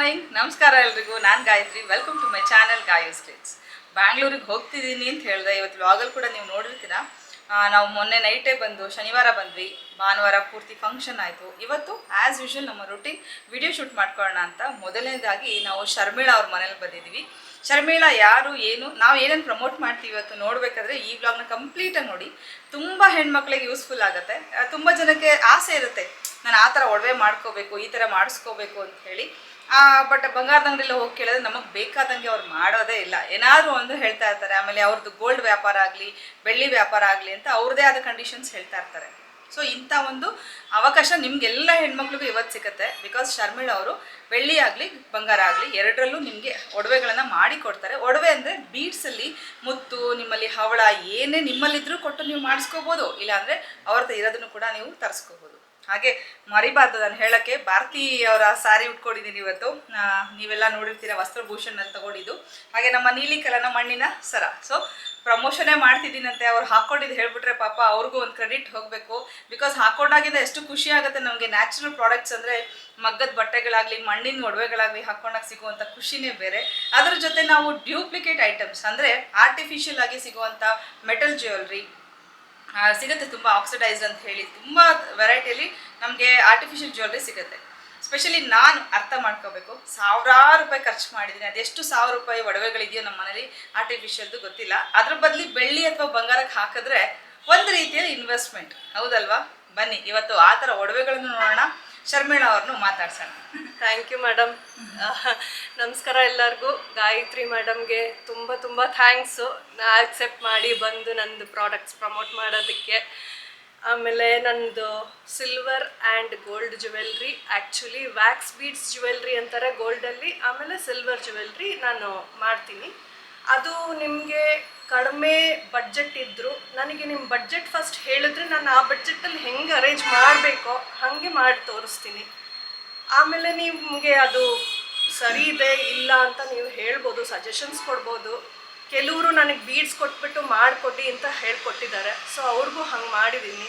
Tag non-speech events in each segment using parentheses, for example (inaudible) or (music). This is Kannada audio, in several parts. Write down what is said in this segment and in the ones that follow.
ಮಾರ್ನಿಂಗ್. ನಮಸ್ಕಾರ ಎಲ್ರಿಗೂ. ನಾನು Gayathri. Welcome to my channel Gayu states ಬ್ಯಾಂಗ್ಳೂರಿಗೆ ಹೋಗ್ತಿದ್ದೀನಿ ಅಂತ ಹೇಳಿದೆ. ಇವತ್ತು ವ್ಲಾಗಲ್ಲಿ ಕೂಡ ನೀವು ನೋಡಿರ್ತೀರಾ? ನಾವು ಮೊನ್ನೆ ನೈಟೇ ಬಂದು ಶನಿವಾರ ಬಂದ್ವಿ. ಭಾನುವಾರ ಪೂರ್ತಿ ಫಂಕ್ಷನ್ ಆಯಿತು. ಇವತ್ತು ಆ್ಯಸ್ ಯೂಶುವಲ್ ನಮ್ಮ ರೊಟೀನ್ ವಿಡಿಯೋ ಶೂಟ್ ಮಾಡ್ಕೊಳ್ಳೋಣ ಅಂತ. ಮೊದಲನೇದಾಗಿ ನಾವು ಶರ್ಮಿಳಾ ಅವ್ರ ಮನೇಲಿ ಬಂದಿದ್ದೀವಿ ಶರ್ಮಿಳಾ ಯಾರು, ಏನು, ನಾವು ಏನೇನು ಪ್ರಮೋಟ್ ಮಾಡ್ತೀವಿ ಇವತ್ತು ನೋಡಬೇಕಾದ್ರೆ ಈ ವ್ಲಾಗ್ನ ಕಂಪ್ಲೀಟಾಗಿ ನೋಡಿ. ತುಂಬ ಹೆಣ್ಮಕ್ಳಿಗೆ ಯೂಸ್ಫುಲ್ ಆಗುತ್ತೆ. ತುಂಬ ಜನಕ್ಕೆ ಆಸೆ ಇರುತ್ತೆ. ನಾನು ಆ ಥರ ಒಡವೆ ಮಾಡ್ಕೋಬೇಕು, ಈ ಥರ ಮಾಡಿಸ್ಕೋಬೇಕು ಅಂತ ಹೇಳಿ. ಬಟ್ ಬಂಗಾರದ ಅಂಗಡಿಲಿ ಹೋಗಿ ಕೇಳಿದ್ರೆ ನಮಗೆ ಬೇಕಾದಂಗೆ ಅವ್ರು ಮಾಡೋದೇ ಇಲ್ಲ. ಏನಾದರೂ ಒಂದು ಹೇಳ್ತಾ ಇರ್ತಾರೆ. ಆಮೇಲೆ ಅವ್ರದ್ದು ಗೋಲ್ಡ್ ವ್ಯಾಪಾರ ಆಗಲಿ, ಬೆಳ್ಳಿ ವ್ಯಾಪಾರ ಆಗಲಿ ಅಂತ ಅವ್ರದ್ದೇ ಆದ ಕಂಡೀಷನ್ಸ್ ಹೇಳ್ತಾ ಇರ್ತಾರೆ. ಸೊ ಇಂಥ ಒಂದು ಅವಕಾಶ ನಿಮ್ಗೆಲ್ಲ ಹೆಣ್ಮಕ್ಳಿಗೂ ಇವತ್ತು ಸಿಗುತ್ತೆ. ಬಿಕಾಸ್ ಶರ್ಮಿಳ್ ಅವರು ಬೆಳ್ಳಿ ಆಗಲಿ, ಬಂಗಾರ ಆಗಲಿ ಎರಡರಲ್ಲೂ ನಿಮಗೆ ಒಡವೆಗಳನ್ನು ಮಾಡಿ ಕೊಡ್ತಾರೆ. ಒಡವೆ ಅಂದರೆ ಬೀಡ್ಸಲ್ಲಿ ಮುತ್ತು, ನಿಮ್ಮಲ್ಲಿ ಹವಳ ಏನೇ ನಿಮ್ಮಲ್ಲಿದ್ದರೂ ಕೊಟ್ಟು ನೀವು ಮಾಡಿಸ್ಕೋಬೋದು. ಇಲ್ಲಾಂದರೆ ಅವ್ರದ್ದು ಇರೋದನ್ನು ಕೂಡ ನೀವು ತರಿಸ್ಕೋಬೋದು. ಹಾಗೆ ಮರಿಬಾರ್ದು ನಾನು ಹೇಳಕ್ಕೆ. ಭಾರತಿ ಅವರ ಸಾರಿ ಉಟ್ಕೊಂಡಿದ್ದೀನಿ ಇವತ್ತು. ನೀವೆಲ್ಲ ನೋಡಿರ್ತೀರ ವಸ್ತ್ರಭೂಷಣಲ್ಲಿ ತಗೊಂಡಿದ್ದು. ಹಾಗೆ ನಮ್ಮ ನೀಲಿ ಕಲನ ಮಣ್ಣಿನ ಸರ. ಸೊ ಪ್ರಮೋಷನೇ ಮಾಡ್ತಿದ್ದೀನಂತೆ. ಅವ್ರು ಹಾಕೊಂಡಿದ್ದು ಹೇಳ್ಬಿಟ್ರೆ ಪಾಪ ಅವ್ರಿಗೂ ಒಂದು ಕ್ರೆಡಿಟ್ ಹೋಗಬೇಕು. ಬಿಕಾಸ್ ಹಾಕೊಂಡಾಗಿಂದ ಎಷ್ಟು ಖುಷಿ ಆಗುತ್ತೆ ನಮಗೆ ನ್ಯಾಚುರಲ್ ಪ್ರಾಡಕ್ಟ್ಸ್ ಅಂದರೆ ಮಗ್ಗದ ಬಟ್ಟೆಗಳಾಗಲಿ, ಮಣ್ಣಿನ ಒಡವೆಗಳಾಗಲಿ ಹಾಕೊಂಡಾಗ ಸಿಗುವಂಥ ಖುಷಿನೇ ಬೇರೆ. ಅದರ ಜೊತೆ ನಾವು ಡ್ಯೂಪ್ಲಿಕೇಟ್ ಐಟಮ್ಸ್ ಅಂದರೆ ಆರ್ಟಿಫಿಷಿಯಲ್ ಆಗಿ ಸಿಗುವಂಥ ಮೆಟಲ್ ಜ್ಯುವೆಲ್ರಿ ಸಿಗುತ್ತೆ ತುಂಬ ಆಕ್ಸಿಡೈಸ್ಡ್ ಅಂತ ಹೇಳಿ. ತುಂಬ ವೆರೈಟಿಯಲ್ಲಿ ನಮಗೆ ಆರ್ಟಿಫಿಷಿಯಲ್ ಜ್ಯುವೆಲ್ರಿ ಸಿಗುತ್ತೆ. ಸ್ಪೆಷಲಿ ನಾನು ಅರ್ಥ ಮಾಡ್ಕೋಬೇಕು. ಸಾವಿರಾರು ರೂಪಾಯಿ ಖರ್ಚು ಮಾಡಿದ್ದೀನಿ. ಅದೆಷ್ಟು ಸಾವಿರ ರೂಪಾಯಿ ಒಡವೆಗಳಿದೆಯೋ ನಮ್ಮ ಮನೇಲಿ ಆರ್ಟಿಫಿಷಿಯಲ್ದು ಗೊತ್ತಿಲ್ಲ. ಅದ್ರ ಬದಲಿ ಬೆಳ್ಳಿ ಅಥವಾ ಬಂಗಾರಕ್ಕೆ ಹಾಕಿದ್ರೆ ಒಂದು ರೀತಿಯಲ್ಲಿ ಇನ್ವೆಸ್ಟ್ಮೆಂಟ್ ಹೌದಲ್ವಾ? ಬನ್ನಿ, ಇವತ್ತು ಆ ಥರ ಒಡವೆಗಳನ್ನು ನೋಡೋಣ. ಶರ್ಮಿಳಾ ಅವ್ರನ್ನು ಮಾತಾಡ್ಸೋಣ. ಥ್ಯಾಂಕ್ ಯು ಮೇಡಮ್ ನಮಸ್ಕಾರ ಎಲ್ಲರಿಗೂ. ಗಾಯತ್ರಿ ಮೇಡಮ್ಗೆ ತುಂಬ ತುಂಬ ಥ್ಯಾಂಕ್ಸು ನಾ ಆಕ್ಸೆಪ್ಟ್ ಮಾಡಿ ಬಂದು ನಂದು ಪ್ರಾಡಕ್ಟ್ಸ್ ಪ್ರಮೋಟ್ ಮಾಡೋದಕ್ಕೆ. ಆಮೇಲೆ ನಂದು silver and gold jewellery actually wax beads jewellery ಅಂತಾರೆ ಗೋಲ್ಡಲ್ಲಿ ಆಮೇಲೆ ಸಿಲ್ವರ್ ಜುವೆಲ್ರಿ ನಾನು ಮಾಡ್ತೀನಿ. ಅದು ನಿಮಗೆ ಕಡಿಮೆ ಬಡ್ಜೆಟ್ ಇದ್ದರೂ ನನಗೆ ನಿಮ್ಮ ಬಡ್ಜೆಟ್ ಫಸ್ಟ್ ಹೇಳಿದ್ರೆ ನಾನು ಆ ಬಡ್ಜೆಟಲ್ಲಿ ಹೆಂಗೆ ಅರೇಂಜ್ ಮಾಡಬೇಕೋ ಹಾಗೆ ಮಾಡಿ ತೋರಿಸ್ತೀನಿ. ಆಮೇಲೆ ನಿಮಗೆ ಅದು ಸರಿ ಇದೆ, ಇಲ್ಲ ಅಂತ ನೀವು ಹೇಳ್ಬೋದು ಸಜೆಷನ್ಸ್ ಕೊಡ್ಬೋದು. ಕೆಲವರು ನನಗೆ ಬೀಡ್ಸ್ ಕೊಟ್ಬಿಟ್ಟು ಮಾಡಿಕೊಡಿ ಅಂತ ಹೇಳ್ಕೊಟ್ಟಿದ್ದಾರೆ. ಸೊ ಅವ್ರಿಗೂ ಹಂಗೆ ಮಾಡಿದ್ದೀನಿ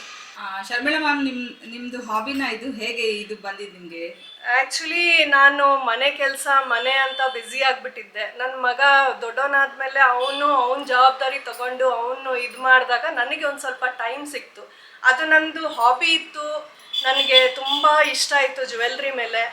ಶರ್ಮಿಳಾ ಮ್ಯಾಮ್ ನಿಮ್ಮ ನಿಮ್ಮದು ಹಾಬಿನ ಇದು ಹೇಗೆ ಇದು ಬಂದಿದ್ದು ನಿಮಗೆ? ಆ್ಯಕ್ಚುಲಿ ನಾನು ಮನೆ ಕೆಲಸ, ಮನೆ ಅಂತ ಬ್ಯುಸಿ ಆಗಿಬಿಟ್ಟಿದ್ದೆ. ನನ್ನ ಮಗ ದೊಡ್ಡವನಾದ್ಮೇಲೆ ಅವನು ಅವನ ಜವಾಬ್ದಾರಿ ತಗೊಂಡು ಅವನು ಇದು ಮಾಡಿದಾಗ ನನಗೆ ಒಂದು ಸ್ವಲ್ಪ ಟೈಮ್ ಸಿಕ್ತು. ಅದು ನಂದು ಹಾಬಿ ಇತ್ತು. ನನಗೆ ತುಂಬ ಇಷ್ಟ ಆಯಿತು ಜ್ಯುವೆಲ್ರಿ ಮೇಲೆ.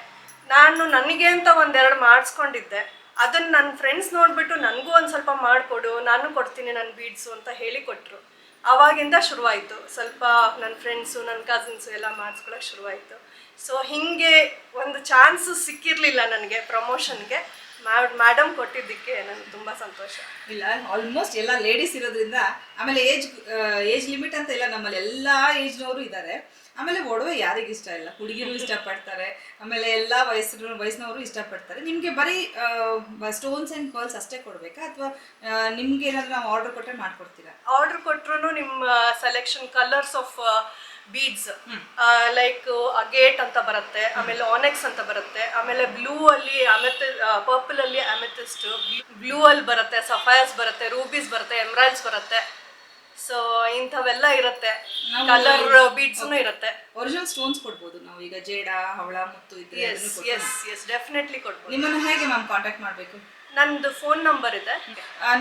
ನಾನು ನನಗೆ ಅಂತ ಒಂದೆರಡು ಮಾಡಿಸ್ಕೊಂಡಿದ್ದೆ. ಅದನ್ನು ನನ್ನ ಫ್ರೆಂಡ್ಸ್ ನೋಡಿಬಿಟ್ಟು ನನಗೂ ಒಂದು ಸ್ವಲ್ಪ ಮಾಡಿಕೊಡು, ನಾನು ಕೊಡ್ತೀನಿ ನನ್ನ ಬೀಡ್ಸು ಅಂತ ಹೇಳಿ ಕೊಟ್ಟರು ಆವಾಗಿಂದ ಶುರುವಾಯಿತು. ಸ್ವಲ್ಪ ನನ್ನ ಫ್ರೆಂಡ್ಸು ನನ್ನ ಕಸಿನ್ಸು ಎಲ್ಲ ಮಾಡಿಸ್ಕೊಳಕ್ಕೆ ಶುರುವಾಯಿತು. ಸೊ ಹೀಗೆ ಒಂದು ಚಾನ್ಸು ಸಿಕ್ಕಿರಲಿಲ್ಲ ನನಗೆ ಪ್ರಮೋಷನ್ಗೆ. ಮ್ಯಾಡಮ್ ಕೊಟ್ಟಿದ್ದಕ್ಕೆ ನನಗೆ ತುಂಬ ಸಂತೋಷ. ಇಲ್ಲ ಆಲ್ಮೋಸ್ಟ್ ಎಲ್ಲ ಲೇಡೀಸ್ ಇರೋದ್ರಿಂದ ಆಮೇಲೆ ಏಜ್ ಏಜ್ ಲಿಮಿಟ್ ಅಂತ ಇಲ್ಲ ನಮ್ಮಲ್ಲಿ ಎಲ್ಲ ಏಜ್ನವರು ಇದ್ದಾರೆ. ಆಮೇಲೆ ಒಡವೆ ಯಾರಿಗೆ ಇಷ್ಟ ಇಲ್ಲ. ಹುಡುಗಿರು ಇಷ್ಟಪಡ್ತಾರೆ ಆಮೇಲೆ ಎಲ್ಲ ವಯಸ್ಸಿನ ವಯಸ್ಸಿನವರು ಇಷ್ಟಪಡ್ತಾರೆ. ನಿಮಗೆ ಬರೀ ಸ್ಟೋನ್ಸ್ ಆ್ಯಂಡ್ ಪರ್ಲ್ಸ್ ಅಷ್ಟೇ ಕೊಡಬೇಕಾ? ಅಥವಾ ನಿಮ್ಗೆ ಏನಾದರೂ ನಾವು ಆರ್ಡರ್ ಕೊಟ್ಟರೆ ಮಾಡ್ಕೊಡ್ತೀರಾ? ಆರ್ಡರ್ ಕೊಟ್ಟರು ನಿಮ್ಮ selection colours of beads like agate ಅಂತ ಬರುತ್ತೆ ಆಮೇಲೆ ಆನೆಕ್ಸ್ ಅಂತ ಬರುತ್ತೆ ಆಮೇಲೆ ಬ್ಲೂ ಅಲ್ಲಿ ಅಮೆತ್ ಪರ್ಪಲ್ ಅಲ್ಲಿ ಅಮೆಥಿಸ್ಟ್ ಬ್ಲೂ ಅಲ್ಲಿ ಬರುತ್ತೆ ಸಫಾಯರ್ಸ್ ಬರುತ್ತೆ ರೂಬೀಸ್ ಬರುತ್ತೆ ಎಮ್ರಾಯ್ಡ್ಸ್ ಬರುತ್ತೆ. ಸೊ ಇಂಥವೆಲ್ಲ ಇರುತ್ತೆ. ಕಲರ್ ಬೀಡ್ಸ್ನು ಇರುತ್ತೆ. ಒರಿಜಿನಲ್ ಸ್ಟೋನ್ಸ್ ಕೊಡ್ಬೋದು. ನಾವು ಈಗ ಜೇಡ ಹವಳ ಮುತ್ತು ಇದ್ರೆ ಎಸ್ ಎಸ್ ಎಸ್ ಡೆಫಿನೆಟ್ಲಿ ಕೊಡ್ಬೋದು. ನಿಮ್ಮನ್ನು ಹೇಗೆ ಮ್ಯಾಮ್ ಕಾಂಟ್ಯಾಕ್ಟ್ ಮಾಡಬೇಕು? ನಂದು ಫೋನ್ ನಂಬರ್ ಇದೆ.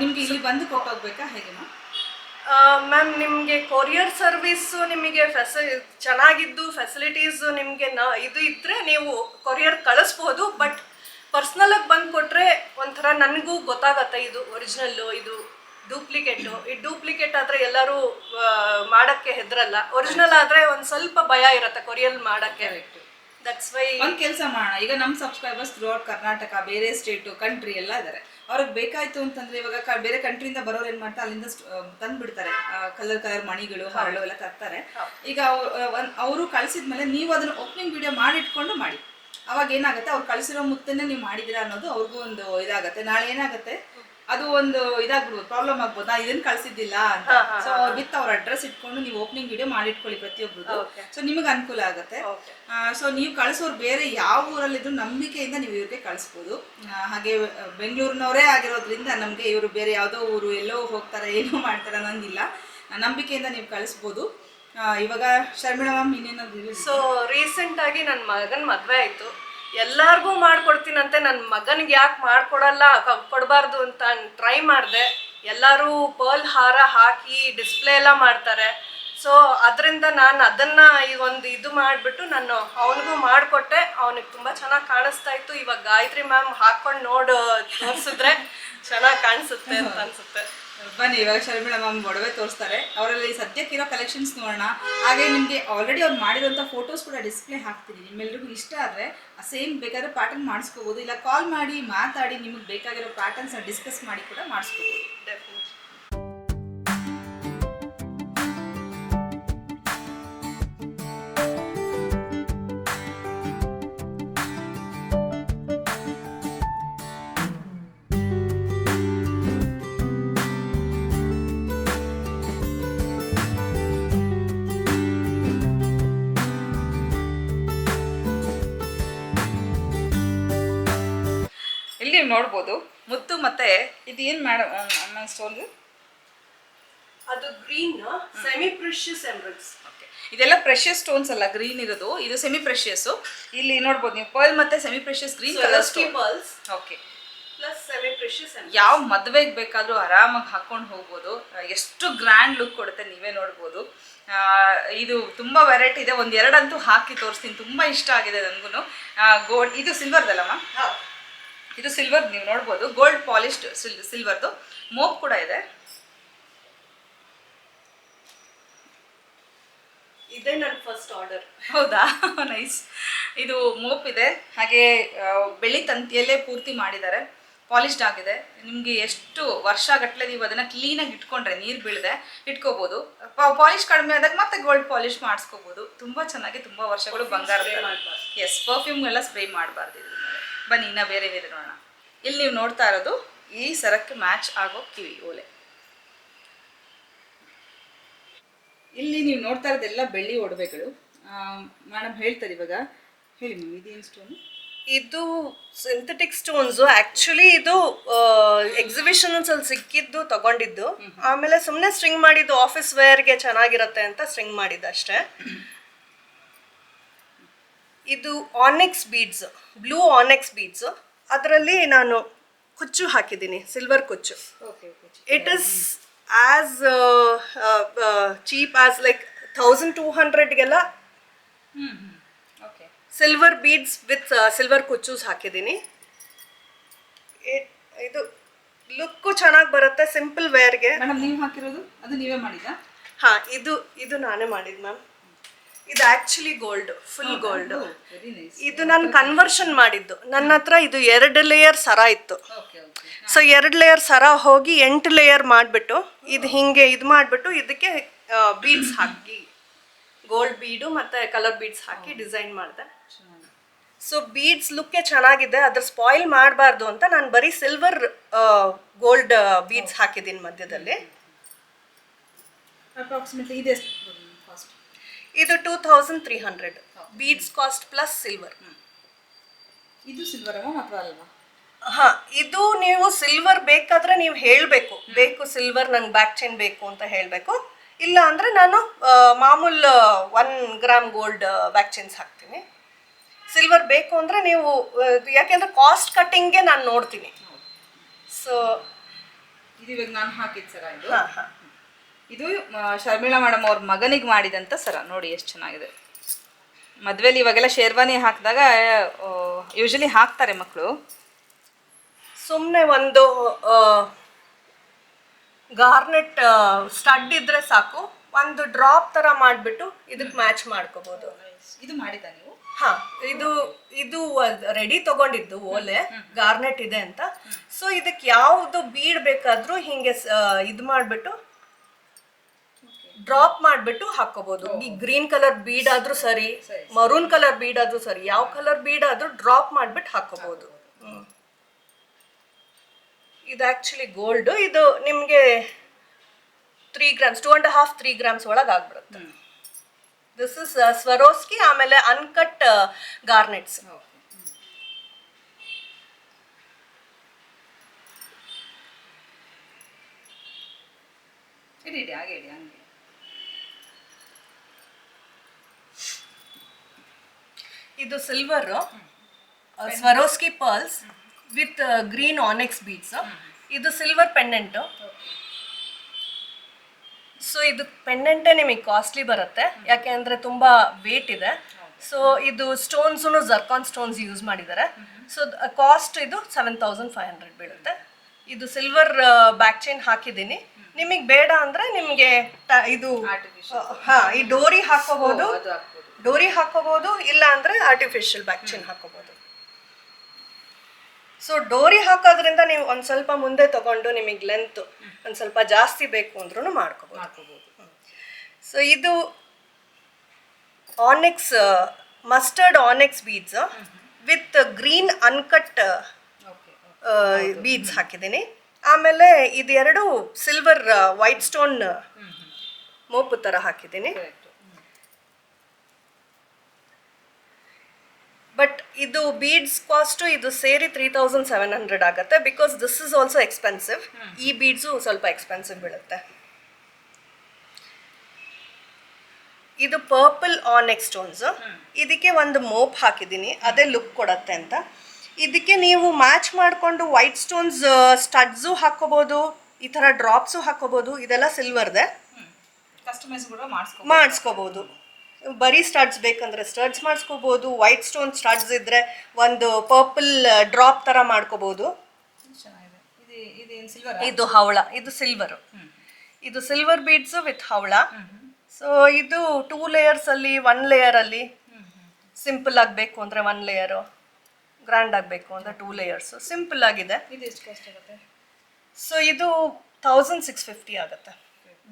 ನಿಮ್ಗೆ ಇಲ್ಲಿ ಬಂದು ಕೊಟ್ಟೋಗ್ಬೇಕಾ? ಹೇಗೆ ಮ್ಯಾಮ್ ಮ್ಯಾಮ್ ನಿಮಗೆ ಕೊರಿಯರ್ ಸರ್ವಿಸ್ಸು ನಿಮಗೆ ಫೆಸ ಚೆನ್ನಾಗಿದ್ದು ಫೆಸಿಲಿಟೀಸು ನಿಮಗೆ ನ ಇದು ಇದ್ದರೆ ನೀವು ಕೊರಿಯರ್ ಕಳಿಸ್ಬೋದು. ಬಟ್ ಪರ್ಸ್ನಲಾಗಿ ಬಂದು ಕೊಟ್ಟರೆ ಒಂಥರ ನನಗೂ ಗೊತ್ತಾಗತ್ತೆ ಇದು ಒರಿಜಿನಲ್ಲು ಇದು ಡೂಪ್ಲಿಕೇಟು. ಈ ಡೂಪ್ಲಿಕೇಟ್ ಆದರೆ ಎಲ್ಲರೂ ಮಾಡೋಕ್ಕೆ ಹೆದರಲ್ಲ. ಒರಿಜಿನಲ್ ಆದರೆ ಒಂದು ಸ್ವಲ್ಪ ಭಯ ಇರುತ್ತೆ ಕೊರಿಯಲ್ ಮಾಡೋಕ್ಕೆ. ದಟ್ಸ್ ವೈ ಒಂದು ಕೆಲಸ ಮಾಡೋಣ. ಈಗ ನಮ್ಮ ಸಬ್ಸ್ಕ್ರೈಬರ್ಸ್ ಥ್ರೂಔಟ್ ಕರ್ನಾಟಕ ಬೇರೆ ಸ್ಟೇಟು ಕಂಟ್ರಿ ಎಲ್ಲ ಇದ್ದಾರೆ ಅವ್ರಿಗೆ ಬೇಕಾಯಿತು ಅಂತಂದರೆ ಇವಾಗ ಕ- ಬೇರೆ ಕಂಟ್ರಿಯಿಂದ ಬರೋರು ಏನು ಮಾಡ್ತಾರೆ? ಅಲ್ಲಿಂದ ತಂದುಬಿಡ್ತಾರೆ. ಕಲರ್ ಕಲರ್ ಮಣಿಗಳು ಹರಳು ಎಲ್ಲ ತರ್ತಾರೆ. ಈಗ ಅವರು ಕಳಿಸಿದ್ಮೇಲೆ ನೀವು ಅದನ್ನು ಓಪನಿಂಗ್ ವಿಡಿಯೋ ಮಾಡಿಟ್ಕೊಂಡು ಮಾಡಿ. ಅವಾಗ ಏನಾಗುತ್ತೆ? ಅವ್ರು ಕಳಿಸಿರೋ ಮುತ್ತನ್ನೇ ನೀವು ಮಾಡಿದ್ದೀರಾ ಅನ್ನೋದು ಅವ್ರಿಗೂ ಒಂದು ಇದಾಗುತ್ತೆ. ನಾಳೆ ಏನಾಗುತ್ತೆ? ಅದು ಒಂದು ಇದಾಗ್ಬಿಡ್ಬೋದು ಪ್ರಾಬ್ಲಮ್ ಆಗ್ಬೋದು? ನಾ ಇದನ್ನ ಕಳ್ಸಿದ್ದಿಲ್ಲ ಅಂತ. ಸೊ ವಿತ್ ಅವ್ರ ಅಡ್ರೆಸ್ ಇಟ್ಕೊಂಡು ನೀವು ಓಪನಿಂಗ್ ವಿಡಿಯೋ ಮಾಡಿಟ್ಕೊಳ್ಳಿ ಪ್ರತಿಯೊಬ್ಬರು ಸೊ ನಿಮಗೆ ಅನುಕೂಲ ಆಗುತ್ತೆ. ಸೊ ನೀವು ಕಳಿಸೋರು ಬೇರೆ ಯಾವ ಊರಲ್ಲಿದ್ರು ನಂಬಿಕೆಯಿಂದ ನೀವು ಇವ್ರಿಗೆ ಕಳಿಸ್ಬೋದು. ಹಾಗೆ ಬೆಂಗಳೂರಿನವರೇ ಆಗಿರೋದ್ರಿಂದ ನಮಗೆ ಇವರು ಬೇರೆ ಯಾವುದೋ ಊರು ಎಲ್ಲೋ ಹೋಗ್ತಾರೆ ಏನೋ ಮಾಡ್ತಾರೆ ಅನ್ನೋಂಗಿಲ್ಲ. ನಂಬಿಕೆಯಿಂದ ನೀವು ಕಳಿಸ್ಬೋದು. ಇವಾಗ ಶರ್ಮಿಳಾ ಮ್ಯಾಮ್ ಇನ್ನೇನಾದ್ರು ಸೊ ರೀಸೆಂಟಾಗಿ ನನ್ನ ಮಗನ ಮದುವೆ ಆಯಿತು. ಎಲ್ಲಾರ್ಗೂ ಮಾಡ್ಕೊಡ್ತೀನಂತೆ. ನನ್ನ ಮಗನಿಗೆ ಯಾಕೆ ಮಾಡ್ಕೊಡಲ್ಲ? ಕೊಡಬಾರ್ದು ಅಂತ ಟ್ರೈ ಮಾಡಿದೆ. ಎಲ್ಲರೂ ಪರ್ಲ್ ಹಾರ ಹಾಕಿ ಡಿಸ್ಪ್ಲೇ ಎಲ್ಲ ಮಾಡ್ತಾರೆ. ಸೊ ಅದರಿಂದ ನಾನು ಅದನ್ನ ಈ ಒಂದು ಇದು ಮಾಡಿಬಿಟ್ಟು ನಾನು ಅವನಿಗೂ ಮಾಡಿಕೊಟ್ಟೆ. ಅವನಿಗೆ ತುಂಬ ಚೆನ್ನಾಗಿ ಕಾಣಿಸ್ತಾ ಇತ್ತು. ಇವಾಗ ಗಾಯತ್ರಿ ಮ್ಯಾಮ್ ಹಾಕೊಂಡು ನೋಡು ತೋರಿಸಿದ್ರೆ (laughs) ಚೆನ್ನಾಗಿ ಕಾಣಿಸುತ್ತೆ ಅಂತ ಅನ್ಸುತ್ತೆ. ಬನ್ನಿ, ಇವಾಗ ಶರ್ಮಿಳ ಮ್ಯಾಮ್ ಒಡವೆ ತೋರಿಸ್ತಾರೆ. ಅವರಲ್ಲಿ ಸದ್ಯಕ್ಕಿರೋ ಕಲೆಕ್ಷನ್ಸ್ ನೋಡೋಣ. ಹಾಗೆ ನಿಮಗೆ ಆಲ್ರೆಡಿ ಅವ್ರು ಮಾಡಿರೋಂಥ ಫೋಟೋಸ್ ಕೂಡ ಡಿಸ್ಪ್ಲೇ ಹಾಕ್ತೀನಿ. ನಿಮ್ಮೆಲ್ರಿಗೂ ಇಷ್ಟ ಆದರೆ ಸೇಮ್ ಬೇಕಾದ್ರೆ ಪ್ಯಾಟರ್ನ್ ಮಾಡಿಸ್ಕೋಬೋದು. ಇಲ್ಲ ಕಾಲ್ ಮಾಡಿ, ಮಾತಾಡಿ, ನಿಮಗೆ ಬೇಕಾಗಿರೋ ಪ್ಯಾಟರ್ನ್ಸ್ನ ಡಿಸ್ಕಸ್ ಮಾಡಿ ಕೂಡ ಮಾಡಿಸ್ಕೋಬೋದು. ಇಲ್ಲಿ ನೀವು ನೋಡ್ಬೋದು. ಮುತ್ತು ಮತ್ತೆ ಇದು ಏನು ಮಾಡ ಸ್ಟೋನ್ ಅದು green semi precious emeralds okay. ಇದೆಲ್ಲ ಪ್ರೆಷಿಯಸ್ ಸ್ಟೋನ್ಸ್ ಅಲ್ಲ ಗ್ರೀನ್ ಇರೋದು. ಇದು ಸೆಮಿ ಪ್ರೆಷಿಯಸ್ ಇಲ್ಲಿ ನೋಡ್ಬೋದು ನೀವು ಪರ್ಲ್ ಮತ್ತೆ semi precious green colour stone pearls okay. Plus semi precious ಯಾವ ಮದುವೆಗೆ ಬೇಕಾದರೂ ಆರಾಮಾಗಿ ಹಾಕೊಂಡು ಹೋಗ್ಬೋದು. ಎಷ್ಟು ಗ್ರ್ಯಾಂಡ್ ಲುಕ್ ಕೊಡುತ್ತೆ ನೀವೇ ನೋಡ್ಬೋದು. ಇದು ತುಂಬ ವೆರೈಟಿ ಇದೆ. ಒಂದು ಎರಡಂತೂ ಹಾಕಿ ತೋರಿಸ್ತೀನಿ. ತುಂಬ ಇಷ್ಟ ಆಗಿದೆ ನನಗೂ ಗೋಲ್ಡ್ ಇದು ಸಿಲ್ವರ್ದಲ್ಲಮ್ಮ ಇದು ಸಿಲ್ವರ್ ನೀವು ನೋಡ್ಬೋದು. ಗೋಲ್ಡ್ ಪಾಲಿಶ್ಡ್ ಸಿಲ್ ಸಿಲ್ವರ್ದು ಮೋಪ್ ಕೂಡ ಇದೆ. ಇದೇ ನನ್ನ ಫಸ್ಟ್ ಆರ್ಡರ್ ಹೌದಾ? (laughs) ನೈಸ್ ಇದು ಮೋಪ್ ಇದೆ. ಹಾಗೆ ಬೆಳ್ಳಿ ತಂತಿಯಲ್ಲೇ ಪೂರ್ತಿ ಮಾಡಿದ್ದಾರೆ. ಪಾಲಿಶ್ಡ್ ಆಗಿದೆ. ನಿಮಗೆ ಎಷ್ಟು ವರ್ಷ ಗಟ್ಟಲೆ ನೀವು ಅದನ್ನು ಕ್ಲೀನಾಗಿ ಇಟ್ಕೊಂಡ್ರೆ ನೀರು ಬೀಳದೆ ಇಟ್ಕೋಬೋದು. ಪಾಲಿಶ್ ಕಡಿಮೆ ಆದಾಗ ಮತ್ತೆ ಗೋಲ್ಡ್ ಪಾಲಿಶ್ ಮಾಡಿಸ್ಕೋಬೋದು. ತುಂಬ ಚೆನ್ನಾಗಿ ತುಂಬ ವರ್ಷಗಳು ಬಂಗಾರ ಎಸ್ ಪರ್ಫ್ಯೂಮ್ ಎಲ್ಲ ಸ್ಪ್ರೇ ಮಾಡಬಾರ್ದು ಬನ್ನಿ ಇನ್ನ ಬೇರೆ ಬೇರೆ ನೋಡೋಣ. ಇಲ್ಲಿ ನೀವು ನೋಡ್ತಾ ಇರೋದು ಈ ಸರಕ್ಕೆ ಮ್ಯಾಚ್ ಆಗೋ ಕಿವಿ ಓಲೆ. ಇಲ್ಲಿ ನೀವು ನೋಡ್ತಾ ಇರೋದೆಲ್ಲ ಬೆಳ್ಳಿ ಒಡವೆಗಳು. ಮೇಡಮ್ ಹೇಳ್ತಾರೆ ಇವಾಗ. ಹೇಳಿ ಮ್ಯಾಮ್ ಇದೇನು ಸ್ಟೋನ್ ಇದು ಸಿಂಥೆಟಿಕ್ ಸ್ಟೋನ್ಸ್ ಆ್ಯಕ್ಚುಲಿ ಇದು ಎಕ್ಸಿಬಿಷನ್ಸ್ ಅಲ್ಲಿ ಸಿಕ್ಕಿದ್ದು ತಗೊಂಡಿದ್ದು. ಆಮೇಲೆ ಸುಮ್ಮನೆ ಸ್ಟ್ರಿಂಗ್ ಮಾಡಿದ್ದು ಆಫೀಸ್ ವೇರ್ಗೆ ಚೆನ್ನಾಗಿರುತ್ತೆ ಅಂತ ಸ್ಟ್ರಿಂಗ್ ಮಾಡಿದ್ದು ಅಷ್ಟೇ. ಇದು onyx beads blue onyx beads ಅದರಲ್ಲಿ ನಾನು ಕುಚ್ಚು ಹಾಕಿದ್ದೀನಿ ಸಿಲ್ವರ್ ಕುಚ್ಚು. It is as cheap as like thousand two ಹಂಡ್ರೆಡ್ಗೆಲ್ಲ silver beads with silver ಕುಚ್ಚೂಸ್ ಹಾಕಿದ್ದೀನಿ. ಇದು ಲುಕ್ಕು ಚೆನ್ನಾಗಿ ಬರುತ್ತೆ ಸಿಂಪಲ್ ವೇರ್ಗೆ ಮೇಡಮ್ ನೀವು ಹಾಕಿರೋದು ಅದು ನೀವೇ ಮಾಡಿದ್ದಾ ಹಾಂ ಇದು ಇದು ನಾನೇ ಮಾಡಿದ್ದು ಮ್ಯಾಮ್ ಇದು ಆಕ್ಚುಲಿ ಗೋಲ್ಡ್ ಫುಲ್ ಗೋಲ್ಡ್ ಇದು ನಾನು ಕನ್ವರ್ಷನ್ ಮಾಡಿದ್ದು. ನನ್ನ ಹತ್ರ ಇದು ಎರಡು ಲೇಯರ್ ಸರ ಇತ್ತು. ಸೊ ಎರಡು ಲೇಯರ್ ಸರ ಹೋಗಿ ಎಂಟು ಲೇಯರ್ ಮಾಡಿಬಿಟ್ಟು ಇದು ಹಿಂಗೆ ಇದು ಮಾಡಿಬಿಟ್ಟು ಇದಕ್ಕೆ ಬೀಡ್ಸ್ ಹಾಕಿ ಗೋಲ್ಡ್ ಬೀಡು ಮತ್ತು ಕಲರ್ ಬೀಡ್ಸ್ ಹಾಕಿ ಡಿಸೈನ್ ಮಾಡಿದೆ. ಸೊ ಬೀಡ್ಸ್ ಲುಕ್ಕೇ ಚೆನ್ನಾಗಿದೆ ಅದ್ರ ಸ್ಪಾಯಿಲ್ ಮಾಡಬಾರ್ದು ಅಂತ ನಾನು ಬರೀ ಸಿಲ್ವರ್ ಗೋಲ್ಡ್ ಬೀಡ್ಸ್ ಹಾಕಿದ್ದೀನಿ ಮಧ್ಯದಲ್ಲಿ. ಅಪ್ರಾಕ್ಸಿಮೇಟ್ಲಿ ಇದು two thousand three hundred beads cost plus silver ಇದು ಸಿಲ್ವರ್ ಅಥವಾ ಅಲ್ವಾ? ಹಾ ಇದು ನೀವು ಸಿಲ್ವರ್ ಬೇಕಾದ್ರೆ ನೀವು ಹೇಳಬೇಕು. ಬೇಕು ಸಿಲ್ವರ್ ನಂಗೆ ಬ್ಯಾಕ್ ಚೈನ್ ಬೇಕು ಅಂತ ಹೇಳಬೇಕು. ಇಲ್ಲ ಅಂದರೆ ನಾನು ಮಾಮೂಲ್ one gram gold back chains ಹಾಕ್ತೀನಿ. ಸಿಲ್ವರ್ ಬೇಕು ಅಂದರೆ ನೀವು ಯಾಕೆಂದ್ರೆ ಕಾಸ್ಟ್ ಕಟ್ಟಿಂಗ್ಗೆ ನಾನು ನೋಡ್ತೀನಿ. ಸೊ ಇದು ಇವಾಗ ನಾನು ಹಾಕಿದ್ದು ಸರ್ ಹಾಂ ಹಾಂ. ಇದು ಶರ್ಮಿಳಾ ಮೇಡಮ್ ಅವ್ರ ಮಗನಿಗೆ ಮಾಡಿದಂಥ ಸರ. ನೋಡಿ ಎಷ್ಟು ಚೆನ್ನಾಗಿದೆ. ಮದುವೆಲಿ ಇವಾಗೆಲ್ಲ ಶೇರ್ವಾನಿ ಹಾಕಿದಾಗ ಯೂಶಲಿ ಹಾಕ್ತಾರೆ ಮಕ್ಕಳು ಸುಮ್ಮನೆ ಒಂದು ಗಾರ್ನೆಟ್ ಸ್ಟಡ್ ಇದ್ರೆ ಸಾಕು. ಒಂದು ಡ್ರಾಪ್ ಥರ ಮಾಡಿಬಿಟ್ಟು ಇದಕ್ಕೆ ಮ್ಯಾಚ್ ಮಾಡ್ಕೋಬೋದು. ಇದು ಮಾಡಿದ ನೀವು? ಹಾ ಇದು ಇದು ರೆಡಿ ತಗೊಂಡಿದ್ದು ಓಲೆ. ಗಾರ್ನೆಟ್ ಇದೆ ಅಂತ. ಸೊ ಇದಕ್ಕೆ ಯಾವುದು ಬೀಡ್ ಬೇಕಾದ್ರೂ ಹಿಂಗೆ ಇದು ಮಾಡಿಬಿಟ್ಟು ಡ್ರಾಪ್ ಮಾಡಿಬಿಟ್ಟು ಹಾಕೋಬಹುದು ಈ ಗ್ರೀನ್ ಕಲರ್ ಬೀಡ್ ಆದ್ರೂ ಸರಿ ಮರೂನ್ ಕಲರ್ ಬೀಡ್ ಆದ್ರೂ ಸರಿ ಯಾವ ಕಲರ್ ಬೀಡ್ ಆದ್ರೂ ಡ್ರಾಪ್ ಮಾಡಿಬಿಟ್ಟು ಹಾಕೋಬಹುದು ಇದು ಆಕ್ಚುಲಿ ಗೋಲ್ಡ್ ಇದು ನಿಮಗೆ three grams two and half three grams ಒಳಗೆ ಆಗ್ಬಿಡುತ್ತೆ. ದಿಸ್ ಇಸ್ ಸ್ವರೋಸ್ಕಿ ಆಮೇಲೆ ಅನ್ಕಟ್ ಗಾರ್ನೆಟ್ಸ್ ಇಡಿ ಇಡಿ ಹಾಗೆ ಇಡಿ ಹಂಗೆ. ಇದು silver Swarovski pearls with green onyx beads ಇದು ಸಿಲ್ವರ್ ಪೆಂಡೆಂಟು ಸೊ ಇದು ಪೆಂಡೆಂಟೇ ನಿಮಗೆ ಕಾಸ್ಟ್ಲಿ ಬರುತ್ತೆ. ಯಾಕೆ ಅಂದರೆ ತುಂಬ ವೇಟ್ ಇದೆ. ಸೊ ಇದು ಸ್ಟೋನ್ಸು ಜರ್ಕಾನ್ ಸ್ಟೋನ್ಸ್ ಯೂಸ್ ಮಾಡಿದ್ದಾರೆ. ಸೊ ಕಾಸ್ಟ್ ಇದು ಸೆವೆನ್ ತೌಸಂಡ್ ಫೈವ್ ಹಂಡ್ರೆಡ್ ಬೀಳುತ್ತೆ. ಇದು ಸಿಲ್ವರ್ ಬ್ಯಾಕ್ ಚೈನ್ ಹಾಕಿದ್ದೀನಿ. ನಿಮಗೆ ಬೇಡ ಅಂದರೆ ನಿಮಗೆ ಇದು ಹಾಂ ಈ ಡೋರಿ ಹಾಕೋಬಹುದು. ಡೋರಿ ಹಾಕೋಬಹುದು ಇಲ್ಲ ಅಂದ್ರೆ ಆರ್ಟಿಫಿಷಿಯಲ್ ವ್ಯಾಕ್ಸಿನ್ ಚೈನ್ ಹಾಕೋಬಹುದು ಸೊ ಡೋರಿ ಹಾಕೋದ್ರಿಂದ ನೀವು ಒಂದು ಸ್ವಲ್ಪ ಮುಂದೆ ತಗೊಂಡು ನಿಮಗೆ ಲೆಂತ್ ಒಂದು ಸ್ವಲ್ಪ ಜಾಸ್ತಿ ಬೇಕು ಅಂದ್ರೂ ಮಾಡ್ಕೋಬಹುದು ಸೊ ಇದು onyx mustard onyx beads with green uncut beads ಹಾಕಿದ್ದೀನಿ. ಆಮೇಲೆ ಇದೆರಡು ಸಿಲ್ವರ್ ವೈಟ್ ಸ್ಟೋನ್ ಮೋಪು ಥರ ಹಾಕಿದ್ದೀನಿ ಕರೆಕ್ಟ್ ಬಟ್ ಇದು ಬೀಡ್ಸ್ ಕಾಸ್ಟು ಇದು ಸೇರಿ ತ್ರೀ ತೌಸಂಡ್ ಸೆವೆನ್ ಹಂಡ್ರೆಡ್ ಆಗುತ್ತೆ because this is also expensive ಈ ಬೀಡ್ಸು ಸ್ವಲ್ಪ ಎಕ್ಸ್ಪೆನ್ಸಿವ್ ಬೀಳುತ್ತೆ. ಇದು ಪರ್ಪಲ್ ಆನೆಕ್ ಸ್ಟೋನ್ಸ್ ಇದಕ್ಕೆ ಒಂದು ಮೋಪ್ ಹಾಕಿದ್ದೀನಿ ಅದೇ ಲುಕ್ ಕೊಡತ್ತೆ ಅಂತ. ಇದಕ್ಕೆ ನೀವು ಮ್ಯಾಚ್ ಮಾಡಿಕೊಂಡು ವೈಟ್ ಸ್ಟೋನ್ಸ್ ಸ್ಟಡ್ಸು ಹಾಕೋಬೋದು ಈ ಥರ ಡ್ರಾಪ್ಸು ಹಾಕೋಬೋದು ಇದೆಲ್ಲ ಸಿಲ್ವರ್ದೆ ಕಸ್ಟಮೈಸ್ ಕೂಡ ಮಾಡಿಸ್ಕೊ ಮಾಡಿಸ್ಕೋಬೋದು. ಬರೀ ಸ್ಟಡ್ಸ್ ಬೇಕಂದ್ರೆ ಸ್ಟಡ್ಸ್ ಮಾಡಿಸ್ಕೋಬೋದು ವೈಟ್ ಸ್ಟೋನ್ ಸ್ಟಡ್ಸ್ ಇದ್ರೆ ಒಂದು ಪರ್ಪಲ್ ಡ್ರಾಪ್ ಥರ ಮಾಡ್ಕೋಬೋದು. ಇದು ಹವಳ ಇದು ಸಿಲ್ವರ್ ಇದು ಸಿಲ್ವರ್ ಬೀಡ್ಸ್ ವಿತ್ ಹವಳ. ಸೊ ಇದು ಟೂ ಲೇಯರ್ಸ್ ಅಲ್ಲಿ ಒನ್ ಲೇಯರ್ ಅಲ್ಲಿ ಸಿಂಪಲ್ ಆಗಬೇಕು ಅಂದ್ರೆ ಒನ್ ಲೇಯರು ಗ್ರ್ಯಾಂಡ್ ಆಗಬೇಕು ಅಂದ್ರೆ ಟೂ ಲೇಯರ್ಸ್ ಸಿಂಪಲ್ ಆಗಿದೆ. ಸೊ ಇದು ತೌಸಂಡ್ ಸಿಕ್ಸ್ ಫಿಫ್ಟಿ ಆಗುತ್ತೆ.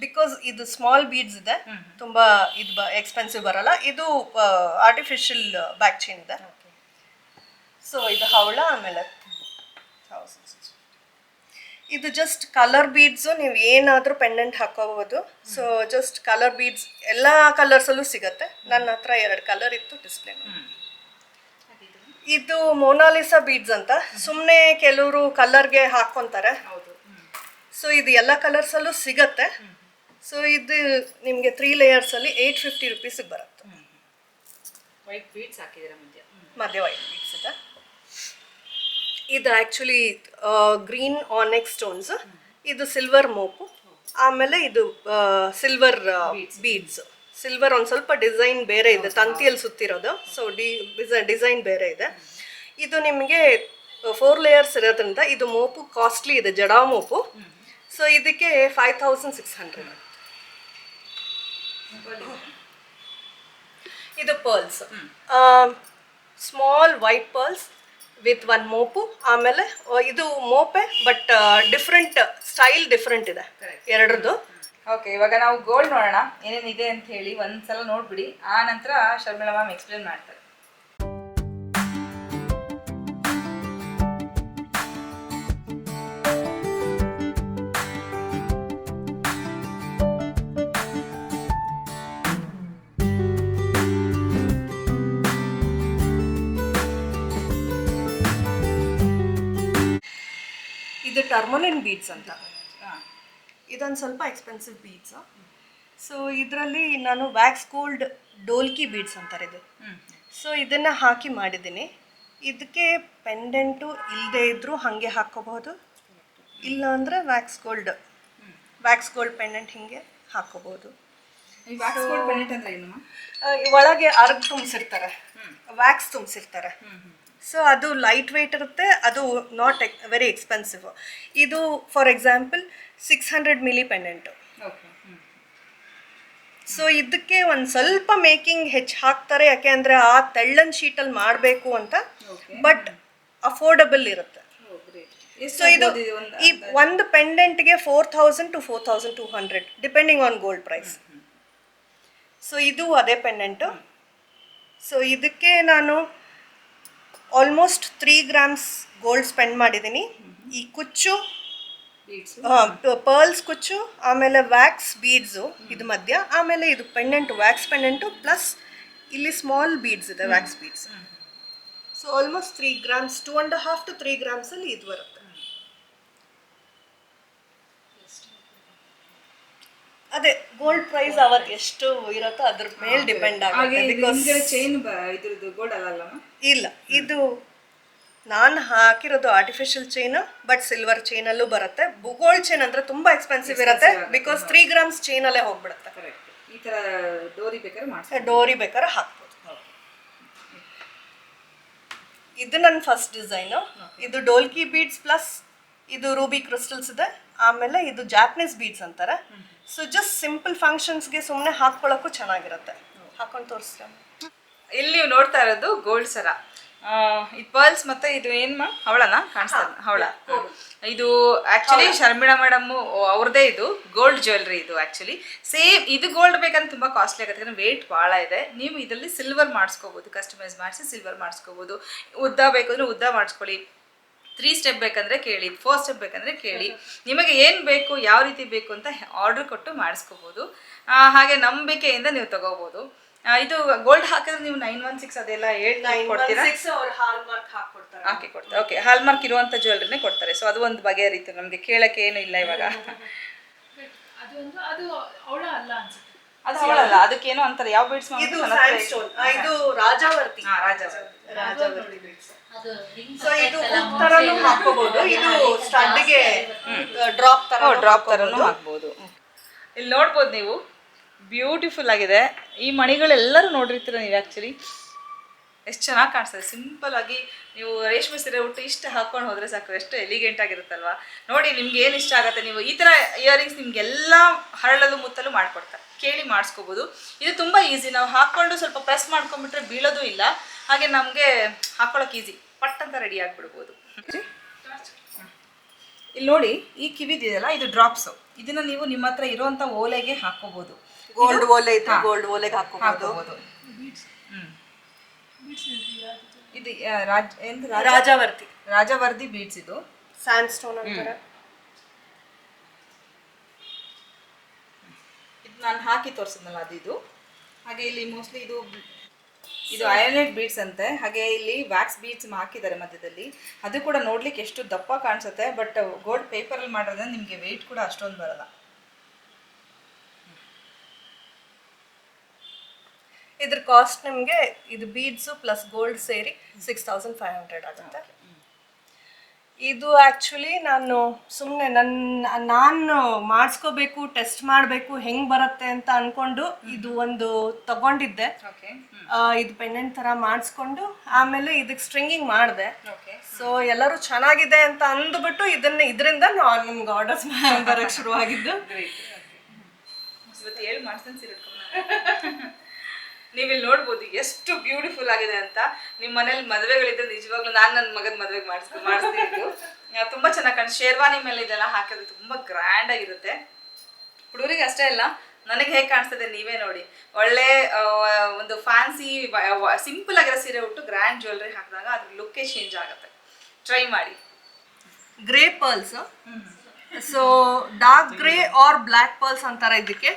ಬಿಕಾಸ್ ಇದು ಸ್ಮಾಲ್ ಬೀಡ್ಸ್ ಇದೆ ತುಂಬಾ ಇದು ಎಕ್ಸ್ಪೆನ್ಸಿವ್ ಬರಲ್ಲ. ಇದು ಆರ್ಟಿಫಿಷಿಯಲ್ ಬ್ಯಾಕ್ ಚೈನ್ ಇದೆ. ಸೊ ಇದು ಹವಳ ಆಮೇಲೆ ಇದು ಜಸ್ಟ್ ಕಲರ್ ಬೀಡ್ಸು ನೀವು ಏನಾದರೂ ಪೆಂಡೆಂಟ್ ಹಾಕೋಬಹುದು. ಸೊ ಜಸ್ಟ್ ಕಲರ್ ಬೀಡ್ಸ್ ಎಲ್ಲ ಕಲರ್ಸಲ್ಲೂ ಸಿಗುತ್ತೆ. ನನ್ನ ಹತ್ರ ಎರಡು ಕಲರ್ ಇತ್ತು ಡಿಸ್ಪ್ಲೇ ಇದು ಮೊನಾಲಿಸಾ ಬೀಡ್ಸ್ ಅಂತ. ಸುಮ್ಮನೆ ಕೆಲವರು ಕಲರ್ಗೆ ಹಾಕ್ಕೊಂತಾರೆ ಹೌದು. ಸೊ ಇದು ಎಲ್ಲ ಕಲರ್ಸಲ್ಲೂ ಸಿಗತ್ತೆ. ಸೊ ಇದು ನಿಮಗೆ ತ್ರೀ ಲೇಯರ್ಸಲ್ಲಿ ಏಯ್ಟ್ ಫಿಫ್ಟಿ ರುಪೀಸಿಗೆ ಬರುತ್ತೆ. ವೈಟ್ ಬೀಡ್ಸ್ ಹಾಕಿದ್ದೀರಾ ಮಧ್ಯ? ಮಧ್ಯ ವೈಟ್ ಬೀಟ್ಸ್ ಇದೆ. ಇದು ಆ್ಯಕ್ಚುಲಿ ಗ್ರೀನ್ ಆನೆಕ್ ಸ್ಟೋನ್ಸ್ ಇದು ಸಿಲ್ವರ್ ಮೋಪು ಆಮೇಲೆ ಇದು ಸಿಲ್ವರ್ ಬೀಡ್ಸ್ ಸಿಲ್ವರ್ ಒಂದು ಸ್ವಲ್ಪ ಡಿಸೈನ್ ಬೇರೆ ಇದೆ. ತಂತಿಯಲ್ಲಿ ಸುತ್ತಿರೋದು. ಸೊ ಡಿ ಡಿಸೈನ್ ಬೇರೆ ಇದೆ. ಇದು ನಿಮಗೆ ಫೋರ್ ಲೇಯರ್ಸ್ ಇರೋದ್ರಿಂದ ಇದು ಮೋಪು ಕಾಸ್ಟ್ಲಿ ಇದೆ ಜಡಾ ಮೋಪು ಸೊ ಇದಕ್ಕೆ ಫೈವ್ ತೌಸಂಡ್ ಸಿಕ್ಸ್ ಹಂಡ್ರೆಡ್ ಇದು pearls small white pearls with one ಮೋಪು ಆಮೇಲೆ ಇದು ಮೋಪೆ ಬಟ್ ಡಿಫ್ರೆಂಟ್ ಸ್ಟೈಲ್ ಡಿಫ್ರೆಂಟ್ ಇದೆ. ಎರಡರದ್ದು. ಓಕೆ ಇವಾಗ ನಾವು ಗೋಲ್ಡ್ ನೋಡೋಣ. ಏನೇನಿದೆ ಅಂತ ಹೇಳಿ ಒಂದ್ಸಲ ನೋಡ್ಬಿಡಿ. ಆ ನಂತರ ಶರ್ಮಿಳಾ ಮ್ಯಾಮ್ ಎಕ್ಸ್ಪ್ಲೇನ್ ಮಾಡ್ತಾರೆ. ಇದು ಟರ್ಮೋಲಿನ್ ಬೀಡ್ಸ್ ಅಂತ. ಇದೊಂದು ಸ್ವಲ್ಪ ಎಕ್ಸ್ಪೆನ್ಸಿವ್ ಬೀಡ್ಸ್ ಸೊ ಇದರಲ್ಲಿ ನಾನು ವ್ಯಾಕ್ಸ್ ಗೋಲ್ಡ್ ಡೋಲ್ಕಿ ಬೀಡ್ಸ್ ಅಂತಾರೆ ಇದು. ಸೊ ಇದನ್ನು ಹಾಕಿ ಮಾಡಿದ್ದೀನಿ. ಇದಕ್ಕೆ ಪೆಂಡೆಂಟು ಇಲ್ಲದೆ ಇದ್ದರೂ ಹಾಗೆ ಹಾಕ್ಕೋಬಹುದು. ಇಲ್ಲ ಅಂದರೆ wax gold wax gold pendant ಹಿಂಗೆ ಹಾಕ್ಕೋಬಹುದು. ಒಳಗೆ ಅರ್ಗ್ ತುಂಬಿಸಿರ್ತಾರೆ. ವ್ಯಾಕ್ಸ್ ತುಂಬಿಸಿರ್ತಾರೆ. ಸೊ ಅದು ಲೈಟ್ ವೆಯ್ಟ್ ಇರುತ್ತೆ ಅದು ನಾಟ್ ಎಕ್ ವೆರಿ ಎಕ್ಸ್ಪೆನ್ಸಿವ್ ಇದು ಫಾರ್ ಎಕ್ಸಾಂಪಲ್ ಸಿಕ್ಸ್ ಹಂಡ್ರೆಡ್ ಮಿಲಿ ಪೆಂಡೆಂಟು ಸೊ ಇದಕ್ಕೆ ಒಂದು ಸ್ವಲ್ಪ ಮೇಕಿಂಗ್ ಹೆಚ್ಚು ಹಾಕ್ತಾರೆ ಯಾಕೆ ಅಂದರೆ ಆ ತೆಳ್ಳನ್ ಶೀಟಲ್ಲಿ ಮಾಡಬೇಕು ಅಂತ ಬಟ್ ಅಫೋರ್ಡಬಲ್ ಇರುತ್ತೆ. ಸೊ ಇದು ಒಂದು ಈ ಒಂದು ಪೆಂಡೆಂಟ್ಗೆ four thousand to four thousand two hundred depending on gold price so ಇದು ಅದೇ ಪೆಂಡೆಂಟು ಸೊ ಇದಕ್ಕೆ ನಾನು almost three grams gold spend ಮಾಡಿದ್ದೀನಿ. ಈ ಕುಚ್ಚು ಬೀಡ್ಸು ಪರ್ಲ್ಸ್ ಕುಚ್ಚು ಆಮೇಲೆ ವ್ಯಾಕ್ಸ್ ಬೀಡ್ಸು ಇದು ಮಧ್ಯ ಆಮೇಲೆ ಇದು ಪೆಂಡೆಂಟ್ ವ್ಯಾಕ್ಸ್ ಪೆಂಡೆಂಟು ಪ್ಲಸ್ ಇಲ್ಲಿ ಸ್ಮಾಲ್ ಬೀಡ್ಸ್ ಇದೆ wax beads so almost three grams two and half to three ಗ್ರಾಮ್ಸಲ್ಲಿ ಇದು ಬರುತ್ತೆ ಅದೇ ಗೋಲ್ಡ್ ಪ್ರೈಸ್ ಅವರ್ ಎಷ್ಟು ಇರುತ್ತೋ ಅದ್ರ ಮೇಲೆ ಡಿಪೆಂಡ್ ಹಾಗೆ ಆಗುತ್ತೆ ಚೈನ್ ಇದ್ರದ್ದು ಗೋಲ್ಡ್ ಅಲ್ಲ ಅಲ್ಲ ಇಲ್ಲ ಇದು ನಾನು ಹಾಕಿರೋದು ಆರ್ಟಿಫಿಷಿಯಲ್ ಚೈನ್ ಬಟ್ ಸಿಲ್ವರ್ ಚೈನಲ್ಲೂ ಬರುತ್ತೆ. ಗೋಲ್ಡ್ ಚೈನ್ ಅಂದ್ರೆ ತುಂಬಾ ಎಕ್ಸ್ಪೆನ್ಸಿವ್ ಇರುತ್ತೆ ಬಿಕಾಸ್ ತ್ರೀ ಗ್ರಾಮ್ಸ್ ಅಲ್ಲೇ ಹೋಗ್ಬಿಡುತ್ತೆ. ಕರೆಕ್ಟ್ ಈ ತರ ಡೋರಿ ಬೇಕಾದ್ರೆ ಮಾಡ್ತಾರೆ ಡೋರಿ ಬೇಕಾದ್ರೆ ಹಾಕ್ಬೋದು. ಇದು ನನ್ನ ಫಸ್ಟ್ ಡಿಸೈನು ಇದು ಡೋಲ್ಕಿ ಬೀಡ್ಸ್ ಪ್ಲಸ್ ಇದು ರೂಬಿ ಕ್ರಿಸ್ಟಲ್ಸ್ ಇದೆ. ಆಮೇಲೆ ಇದು ಜಾಪನೀಸ್ ಬೀಡ್ಸ್ ಅಂತಾರೆ. ಸೊ ಜಸ್ಟ್ ಸಿಂಪಲ್ ಫಂಕ್ಷನ್ಸ್ಗೆ ಸುಮ್ಮನೆ ಹಾಕ್ಕೊಳ್ಳೋಕ್ಕೂ ಚೆನ್ನಾಗಿರುತ್ತೆ. ಹಾಕೊಂಡು ತೋರಿಸ್ತೀನಿ ಇಲ್ಲಿ ನೀವು ನೋಡ್ತಾ ಇರೋದು ಗೋಲ್ಡ್ ಸರ. ಇದು ಪರ್ಲ್ಸ್ ಮತ್ತೆ ಇದು ಏನ್ ಮಾ ಅವಳನ ಕಾಣಿಸ್ತಾ ಅವಳ ಇದು ಆಕ್ಚುಲಿ ಶರ್ಮಿಳಾ ಮೇಡಮ್ ಅವ್ರದೇ ಇದು ಗೋಲ್ಡ್ ಜ್ಯುವೆಲ್ರಿ ಇದು ಆಕ್ಚುಲಿ ಸೇಮ್ ಇದು ಗೋಲ್ಡ್ ಬೇಕಂದ್ರೆ ತುಂಬಾ ಕಾಸ್ಟ್ಲಿ ಆಗುತ್ತೆ ಯಾಕಂದ್ರೆ ವೇಟ್ ಭಾಳ ಇದೆ. ನೀವು ಇದರಲ್ಲಿ ಸಿಲ್ವರ್ ಮಾಡಿಸ್ಕೋಬಹುದು ಕಸ್ಟಮೈಸ್ ಮಾಡಿಸಿ ಸಿಲ್ವರ್ ಮಾಡಿಸ್ಕೋಬಹುದು ಉದ್ದ ಬೇಕಂದ್ರೆ ಉದ್ದ ಮಾಡಿಸ್ಕೊಳ್ಳಿ. ತ್ರೀ ಸ್ಟೆಪ್ ಬೇಕಂದ್ರೆ ಕೇಳಿ ಫೋರ್ ಸ್ಟೆಪ್ ಬೇಕಂದ್ರೆ ಕೇಳಿ. ನಿಮಗೆ ಏನು ಬೇಕು ಯಾವ ರೀತಿ ಬೇಕು ಅಂತ ಆರ್ಡರ್ ಕೊಟ್ಟು ಮಾಡಿಸ್ಕೋಬೋದು. ಹಾಗೆ ನಂಬಿಕೆಯಿಂದ ನೀವು ತಗೋಬೋದು. ಇದು ಗೋಲ್ಡ್ ಹಾಕಿದ್ರೆ ನೀವು ನೈನ್ ಒನ್ ಸಿಕ್ಸ್ ಅದೆಲ್ಲ ಹೇಳಿ ಕೊಡ್ತೀರಾ? ಅವ್ರು ಹಾಲ್ ಮಾರ್ಕ್ ಹಾಕ್ಕೊಡ್ತಾರೆ. ಹಾಕಿ ಕೊಡ್ತಾರೆ. ಓಕೆ ಹಾಲ್ಮಾರ್ಕ್ ಇರುವಂಥ ಜ್ಯುವೆಲ್ರಿನೇ ಕೊಡ್ತಾರೆ. ಸೊ ಅದು ಒಂದು ಬಗೆಯ ರೀತಿ. ನಮಗೆ ಕೇಳಕ್ಕೆ ಏನು ಇಲ್ಲ ಇವಾಗ. ಅದು ಒಂದು ಅದು ಅವಳ ಅಲ್ಲ ಅನ್ಸುತ್ತೆ ಅದು ಅವಳಲ್ಲ ಅದಕ್ಕೇನೋ ಅಂತಾರೆ. ಯಾವ ಬೀಡ್ಸ್ ಇದು ಸ್ಯಾಂಡ್ಸ್ಟೋನ್ ಇದು ರಾಜಾವರ್ತಿ. ರಾಜ ರಾಜಾವರ್ತಿ. ಸೊ ಇದು ತರನು ಹಾಕೋಬಹುದು ಇದು ಸ್ಟಡ್ಗೆ ಡ್ರಾಪ್ ತರ ಡ್ರಾಪ್ ಥರನೂ ಹಾಕ್ಬೋದು. ಇಲ್ಲಿ ನೋಡ್ಬೋದು ನೀವು. ಬ್ಯೂಟಿಫುಲ್ ಆಗಿದೆ. ಈ ಮಣಿಗಳೆಲ್ಲರೂ ನೋಡಿರ್ತೀರ ನೀವು ಆ್ಯಕ್ಚುಲಿ ಎಷ್ಟು ಚೆನ್ನಾಗಿ ಕಾಣಿಸ್ತದೆ. ಸಿಂಪಲ್ ಆಗಿ ನೀವು ರೇಷ್ಮೆ ಸೀರೆ ಉಟ್ಟು ಇಷ್ಟು ಹಾಕೊಂಡು ಹೋದ್ರೆ ಸಾಕು. ಎಷ್ಟು ಎಲಿಗೆಂಟ್ ಆಗಿರುತ್ತಲ್ವಾ? ನೋಡಿ ನಿಮ್ಗೆ ಏನು ಇಷ್ಟ ಆಗುತ್ತೆ ನೀವು? ಈ ಥರ ಇಯರಿಂಗ್ಸ್ ನಿಮಗೆಲ್ಲ ಹರಳಲು ಮುತ್ತಲು ಮಾಡ್ಕೊಡ್ತಾರೆ. ಕೇಳಿ ಮಾಡಿಸ್ಕೋಬೋದು. ಇದು ತುಂಬ ಈಸಿ ನಾವು ಹಾಕ್ಕೊಂಡು ಸ್ವಲ್ಪ ಪ್ರೆಸ್ ಮಾಡ್ಕೊಂಡ್ಬಿಟ್ರೆ ಬೀಳೋದು ಇಲ್ಲ. ಹಾಗೆ ನಮಗೆ ಹಾಕೊಳ್ಳೋಕೆ ಈಸಿ ಪಟ್ ಅಂತ ರೆಡಿ ಆಗಿಬಿಡ್ಬೋದು ಇಲ್ಲಿ ನೋಡಿ ಈ ಕಿವಿದಿದೆಯಲ್ಲ ಇದು ಡ್ರಾಪ್ಸ್ ಇದನ್ನ ನೀವು ನಿಮ್ಮ ಹತ್ರ ಇರುವಂತ ಓಲೆಗೆ ಹಾಕೋಬಹುದು ಗೋಲ್ಡ್ ಓಲೆ ಇತ್ತು ಗೋಲ್ಡ್ ಓಲೆಗೆ ಹಾಕೋಬಹುದು ಇದು ರಾಜ್ ರಾಜಾವರ್ತಿ. ರಾಜವರ್ದಿ ಬೀಡ್ಸ್ ಇದು. ಸ್ಯಾಂಡ್ ಸ್ಟೋನ್ ಅಂತಾರೆ. ಇದು ನಾನು ಹಾಕಿ ತೋರಿಸಿದ್ನಲ್ಲ ಅದು ಇದು. ಹಾಗೆ ಇಲ್ಲಿ ಮೋಸ್ಟ್ಲಿ ಇದು ಇದು ಅಯೋನೆಟ್ ಬೀಡ್ಸ್ ಅಂತೆ. ಹಾಗೆ ಇಲ್ಲಿ ವ್ಯಾಕ್ಸ್ ಬೀಡ್ಸ್ ಹಾಕಿದ್ದಾರೆ ಮಧ್ಯದಲ್ಲಿ. ಅದು ಕೂಡ ನೋಡ್ಲಿಕ್ಕೆ ಎಷ್ಟು ದಪ್ಪ ಕಾಣಿಸುತ್ತೆ ಬಟ್ ಗೋಲ್ಡ್ ಪೇಪರಲ್ಲಿ ಮಾಡೋದ್ರೆ ನಿಮಗೆ ವೆಯ್ಟ್ ಕೂಡ ಅಷ್ಟೊಂದು ಬರಲ್ಲ. ಇದ್ರ ಕಾಸ್ಟ್ ನಿಮಗೆ ಇದು ಬೀಡ್ಸು ಪ್ಲಸ್ ಗೋಲ್ಡ್ ಸೇರಿ ಸಿಕ್ಸ್ ತೌಸಂಡ್ ಫೈವ್ ಹಂಡ್ರೆಡ್ ಆಗುತ್ತೆ. ಇದು ಆ್ಯಕ್ಚುಲಿ ನಾನು ಸುಮ್ಮನೆ ನನ್ನ ನಾನು ಮಾಡಿಸ್ಕೋಬೇಕು ಟೆಸ್ಟ್ ಮಾಡಬೇಕು ಹೆಂಗೆ ಬರುತ್ತೆ ಅಂತ ಅಂದ್ಕೊಂಡು ಇದು ಒಂದು ತಗೊಂಡಿದ್ದೆ. ಓಕೆ ಆ, ಇದು ಪೆಂಡೆಂಟ್ ಥರ ಮಾಡಿಸ್ಕೊಂಡು ಆಮೇಲೆ ಇದಕ್ಕೆ ಸ್ಟ್ರಿಂಗಿಂಗ್ ಮಾಡಿದೆ. ಓಕೆ ಸೊ ಎಲ್ಲರೂ ಚೆನ್ನಾಗಿದೆ ಅಂತ ಅಂದ್ಬಿಟ್ಟು ಇದನ್ನ ಇದರಿಂದ ನಾನು ನಿಮ್ಗೆ ಆರ್ಡರ್ಸ್ (laughs) ಬರೋಕ್ಕೆ ಶುರುವಾಗಿದ್ದು. ಇವತ್ತು ಹೇಳಿ (laughs) ಸೀರೆ ನೀವು ನೋಡ್ಬೋದು ಎಷ್ಟು ಬ್ಯೂಟಿಫುಲ್ ಆಗಿದೆ ಅಂತ. ನಿಮ್ಮ ಮನೇಲಿ ಮದುವೆಗಳಿದ್ರೆ ನಿಜವಾಗ್ಲೂ ನಾನು ನನ್ನ ಮಗನ ಮದುವೆಗೆ ಮಾಡಿಸ್ ಮಾಡಿಸ್ತಿದ್ದು ತುಂಬ ಚೆನ್ನಾಗಿ ಕಾಣ್ ಶೇರ್ವಾನಿ ಮೇಲೆ ಇದೆಲ್ಲ ಹಾಕಿದ್ರೆ ತುಂಬ ಗ್ರ್ಯಾಂಡ್ ಆಗಿರುತ್ತೆ. ಹುಡುಗರಿಗೆ ಅಷ್ಟೇ ಅಲ್ಲ ನನಗೆ ಹೇಗೆ ಕಾಣಿಸ್ತದೆ ನೀವೇ ನೋಡಿ. ಒಳ್ಳೆ ಒಂದು ಫ್ಯಾನ್ಸಿ ಸಿಂಪಲ್ ಆಗಿರೋ ಸೀರೆ ಉಟ್ಟು ಗ್ರ್ಯಾಂಡ್ ಜ್ಯುವೆಲ್ರಿ ಹಾಕಿದಾಗ ಅದ್ರ ಲುಕ್ಕೇ ಚೇಂಜ್ ಆಗುತ್ತೆ. ಟ್ರೈ ಮಾಡಿ. Grey pearls so dark grey or black pearls ಅಂತಾರೆ ಇದಕ್ಕೆ.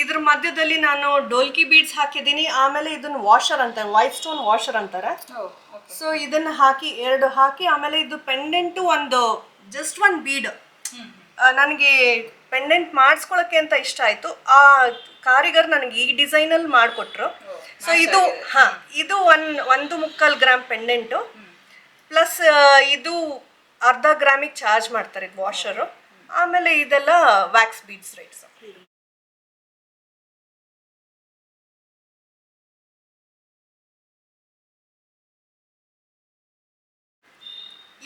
ಇದ್ರ ಮಧ್ಯದಲ್ಲಿ ನಾನು ಡೋಲ್ಕಿ ಬೀಡ್ಸ್ ಹಾಕಿದ್ದೀನಿ. ಆಮೇಲೆ ಇದನ್ನ ವಾಷರ್ ಅಂತಾರೆ ವೈಟ್ ಸ್ಟೋನ್ ವಾಷರ್ ಅಂತಾರೆ ಸೊ ಇದನ್ನ ಹಾಕಿ ಎರಡು ಹಾಕಿ ಆಮೇಲೆ ಇದು ಪೆಂಡೆಂಟು ಒಂದು ಜಸ್ಟ್ ಒನ್ ಬೀಡ್ ನನಗೆ ಪೆಂಡೆಂಟ್ ಮಾಡಿಸ್ಕೊಳಕ್ಕೆ ಅಂತ ಇಷ್ಟ ಆಯ್ತು. ಆ ಕಾರಿಗರ್ ನನಗೆ ಈ ಡಿಸೈನಲ್ಲಿ ಮಾಡಿಕೊಟ್ರು. ಸೊ ಇದು ಹಾ ಇದು ಒನ್ ಒಂದು ಮುಕ್ಕಾಲು ಗ್ರಾಮ್ ಪೆಂಡೆಂಟು ಪ್ಲಸ್ ಇದು ಅರ್ಧ ಗ್ರಾಮಿಗೆ ಚಾರ್ಜ್ ಮಾಡ್ತಾರೆ ವಾಷರು ಆಮೇಲೆ ಇದೆಲ್ಲ ವ್ಯಾಕ್ಸ್ ಬೀಡ್ಸ್ ರೇಟ್ಸ್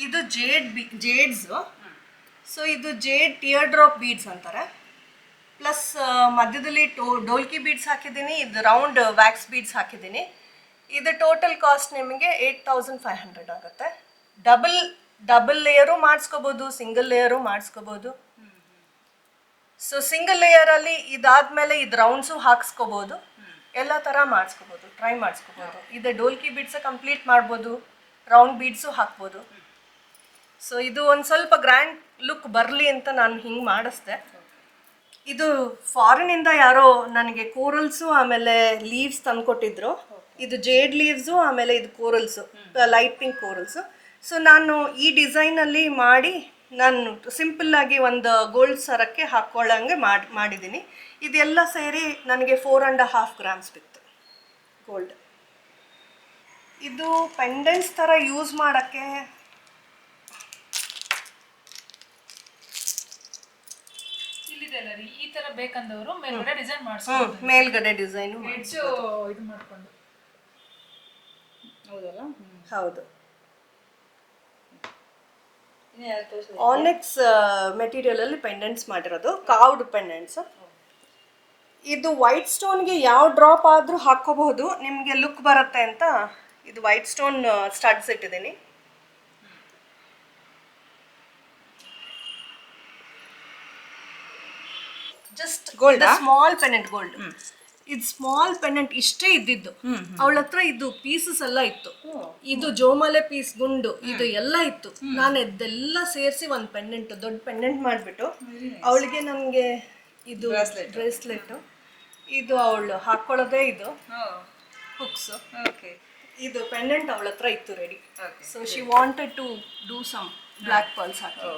ಇದು ಜೇಡ್ ಬಿ ಜೇಡ್ಸು ಸೊ ಇದು ಜೇಡ್ ಟಿಯರ್ ಡ್ರಾಪ್ ಬೀಡ್ಸ್ ಅಂತಾರೆ ಪ್ಲಸ್ ಮಧ್ಯದಲ್ಲಿ ಟೋ, ಡೋಲ್ಕಿ ಬೀಡ್ಸ್ ಹಾಕಿದ್ದೀನಿ, ಇದು ರೌಂಡ್ ವ್ಯಾಕ್ಸ್ ಬೀಡ್ಸ್ ಹಾಕಿದ್ದೀನಿ. ಇದು ಟೋಟಲ್ ಕಾಸ್ಟ್ ನಿಮಗೆ ಏಯ್ಟ್ ತೌಸಂಡ್ ಫೈವ್ ಹಂಡ್ರೆಡ್ ಆಗುತ್ತೆ. ಡಬಲ್ ಡಬಲ್ ಲೇಯರು ಮಾಡಿಸ್ಕೋಬೋದು ಸಿಂಗಲ್ ಲೇಯರು ಮಾಡಿಸ್ಕೋಬೋದು. ಸೊ ಸಿಂಗಲ್ ಲೇಯರಲ್ಲಿ ಇದಾದ್ಮೇಲೆ ಇದು ರೌಂಡ್ಸು ಹಾಕ್ಸ್ಕೋಬೋದು. ಎಲ್ಲ ಥರ ಮಾಡಿಸ್ಕೋಬೋದು ಟ್ರೈ ಮಾಡಿಸ್ಕೋಬೋದು. ಇದು ಡೋಲ್ಕಿ ಬೀಡ್ಸ ಕಂಪ್ಲೀಟ್ ಮಾಡ್ಬೋದು ರೌಂಡ್ ಬೀಡ್ಸು ಹಾಕ್ಬೋದು. ಸೊ ಇದು ಒಂದು ಸ್ವಲ್ಪ ಗ್ರ್ಯಾಂಡ್ ಲುಕ್ ಬರಲಿ ಅಂತ ನಾನು ಹಿಂಗೆ ಮಾಡಿಸ್ದೆ. ಇದು ಫಾರಿನಿಂದ ಯಾರೋ ನನಗೆ ಕೋರಲ್ಸು ಆಮೇಲೆ ಲೀವ್ಸ್ ತಂದ್ಕೊಟ್ಟಿದ್ರು ಇದು ಜೇಡ್ ಲೀವ್ಸು ಆಮೇಲೆ ಇದು corals light pink corals so ನಾನು ಈ ಡಿಸೈನಲ್ಲಿ ಮಾಡಿ ನಾನು ಸಿಂಪಲ್ಲಾಗಿ ಒಂದು ಗೋಲ್ಡ್ ಸರಕ್ಕೆ ಹಾಕ್ಕೊಳ್ಳೋಂಗೆ ಮಾಡಿ ಮಾಡಿದ್ದೀನಿ ಇದೆಲ್ಲ ಸೇರಿ ನನಗೆ ಫೋರ್ ಆ್ಯಂಡ್ ಹಾಫ್ ಗ್ರಾಮ್ಸ್ ಬಿತ್ತು ಗೋಲ್ಡ್ ಇದು ಪೆಂಡೆಂಟ್ಸ್ ಥರ ಯೂಸ್ ಮಾಡೋಕ್ಕೆ ಇಲ್ಲಿದೆ ಅಲ್ಲ ರೀ? ಈ ತರ ಬೇಕಂದವರು ಮೇಲ್ಗಡೆ ಡಿಸೈನ್ ಮಾಡ್ಸ್ಕೊಂಡು ಮೇಲ್ಗಡೆ ಡಿಸೈನ್ ಹೆಚ್ಚು ಇದು ಮಾಡ್ಕೊಂಡು. ಹೌದಲ್ಲ? ಹೌದು. ಆನೆಕ್ಸ್ ಮೆಟೀರಿಯಲ್ ಅಲ್ಲಿ ಪೆಂಡೆಂಟ್ಸ್ ಮಾಡಿರೋದು ಕಾವ್ಡ್ ಪೆಂಡೆಂಟ್ಸ್ ಇದು ವೈಟ್ ಸ್ಟೋನ್ಗೆ ಯಾವ ಡ್ರಾಪ್ ಆದರೂ ಹಾಕೋಬಹುದು ನಿಮಗೆ ಲುಕ್ ಬರುತ್ತೆ ಅಂತ. ಇದು ವೈಟ್ ಸ್ಟೋನ್ ಸ್ಟಡ್ಸ್ ಇಟ್ಟಿದ್ದೀನಿ. Just gold? Small pendant gold ಇದು ಸ್ಮಾಲ್ ಪೆನೆಂಟ್ ಇಷ್ಟೇ ಇದ್ದಿದ್ದು. ಅವಳ ಹತ್ರ ಇದು ಪೀಸಸ್ ಎಲ್ಲ ಇತ್ತು. ಇದು ಜೋಮಾಲೆ ಪೀಸ್ ಗುಂಡು ಇದು ಎಲ್ಲ ಇತ್ತು. ನಾನು ಇದೆಲ್ಲ ಸೇರಿಸಿ ಒಂದು ಪೆಂಡೆಂಟ್ ದೊಡ್ಡ ಪೆಂಡೆಂಟ್ ಮಾಡಿಬಿಟ್ಟು ಅವಳಿಗೆ ನನಗೆ ಇದು ಬ್ರೇಸ್ಲೆಟ್ ಇದು ಅವಳು ಹಾಕೊಳ್ಳೋದೇ ಇದು. ಹುಕ್ಸ್ ಓಕೆ ಇದು ಪೆಂಡೆಂಟ್ ಅವಳ ಹತ್ರ ಇತ್ತು ready so she wanted to do some black pearls hockey.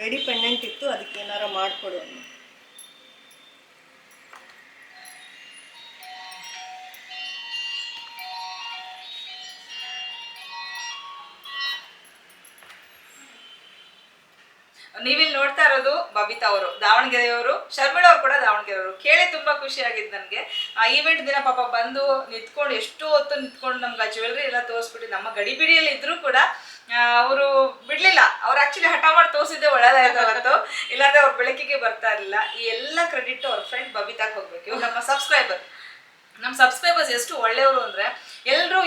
Ready pendant ಇತ್ತು, ಅದಕ್ಕೆ ಏನಾರ ಮಾಡಿಕೊಡು. ನೀವಿಲ್ಲಿ ನೋಡ್ತಾ ಇರೋದು ಬಬಿತಾ ಅವರು, ದಾವಣಗೆರೆಯವರು, ಶರ್ಮಿಳಾ ಅವರು ಕೂಡ ದಾವಣಗೆರೆಯವರು ಕೇಳಿ ತುಂಬಾ ಖುಷಿ ಆಗಿದ್ದು ನನಗೆ ಆ ಈವೆಂಟ್ ದಿನ ಪಾಪ ಬಂದು ನಿಂತ್ಕೊಂಡು, ಎಷ್ಟು ಹೊತ್ತು ನಿಂತ್ಕೊಂಡು ನಮ್ಗೆ ಆ ಜ್ಯುವೆಲ್ರಿ ಎಲ್ಲ ತೋರಿಸ್ಬಿಟ್ಟು ನಮ್ಮ ಗಡಿಬಿಡಿಯಲ್ಲಿ ಇದ್ರು ಕೂಡ ಅವರು ಬಿಡ್ಲಿಲ್ಲ. ಅವ್ರು ಆಕ್ಚುಲಿ ಹಠ ಮಾಡಿ ತೋರಿಸಿದ್ದೆ ಒಳ್ಳೇದಾಯ್ತು ಅವತ್ತು ಇಲ್ಲಾಂದ್ರೆ ಅವ್ರು ಬೆಳಕಿಗೆ ಬರ್ತಾ ಇರಲಿಲ್ಲ. ಈ ಎಲ್ಲ ಕ್ರೆಡಿಟ್ ಅವ್ರ ಫ್ರೆಂಡ್ ಬಬಿತಾಗ್ ಹೋಗ್ಬೇಕು. ಇವ್ರು ನಮ್ಮ ಸಬ್ಸ್ಕ್ರೈಬರ್ ನಮ್ಮ ಸಬ್ಸ್ಕ್ರೈಬರ್ಸ್ ಎಷ್ಟು ಒಳ್ಳೆಯವರು ಅಂದ್ರೆ ಎಲ್ಲರೂ